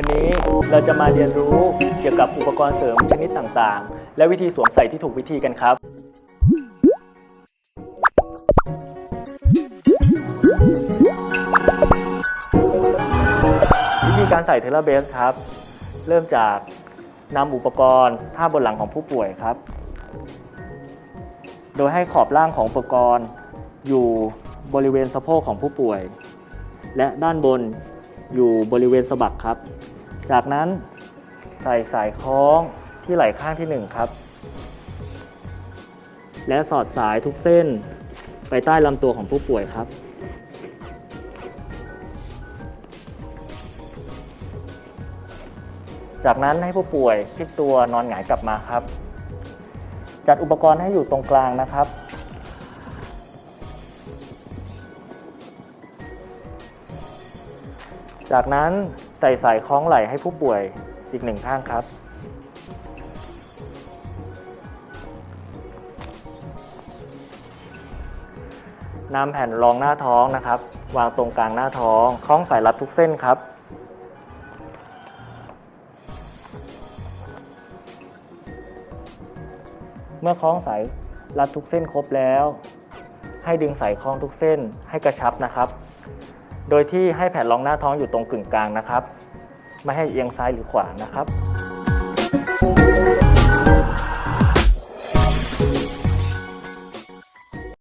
วันนี้เราจะมาเรียนรู้เกี่ยวกับอุปกรณ์เสริมชนิดต่างๆ และวิธีสวมใส่ที่ถูกวิธีกันครับ วิธีการใส่เทเลเบสครับ เริ่มจากนำอุปกรณ์ท่าบนหลังของผู้ป่วยครับ โดยให้ขอบล่างของอุปกรณ์อยู่บริเวณสะโพกของผู้ป่วย และด้านบน อยู่บริเวณสะบักครับ จากนั้นใส่สายคล้องที่ไหล่ข้างที่หนึ่งครับ และสอดสายทุกเส้นไปใต้ลำตัวของผู้ป่วยครับ จากนั้นให้ผู้ป่วยพลิกตัวนอนหงายกลับมาครับ จัดอุปกรณ์ให้อยู่ตรงกลางนะครับ จากนั้นใส่สายคล้องไหล่ให้ผู้ป่วยอีกหนึ่งข้างครับ นำแผ่นรองหน้าท้องนะครับ วางตรงกลางหน้าท้อง คล้องสายรัดทุกเส้นครับ เมื่อคล้องสายรัดทุกเส้นครบแล้ว ให้ดึงสายคล้องทุกเส้นให้กระชับนะครับ โดยที่ให้แผ่นรองหน้าท้องอยู่ตรงกึ่งกลางนะครับ ไม่ให้เอียงซ้ายหรือขวานะครับ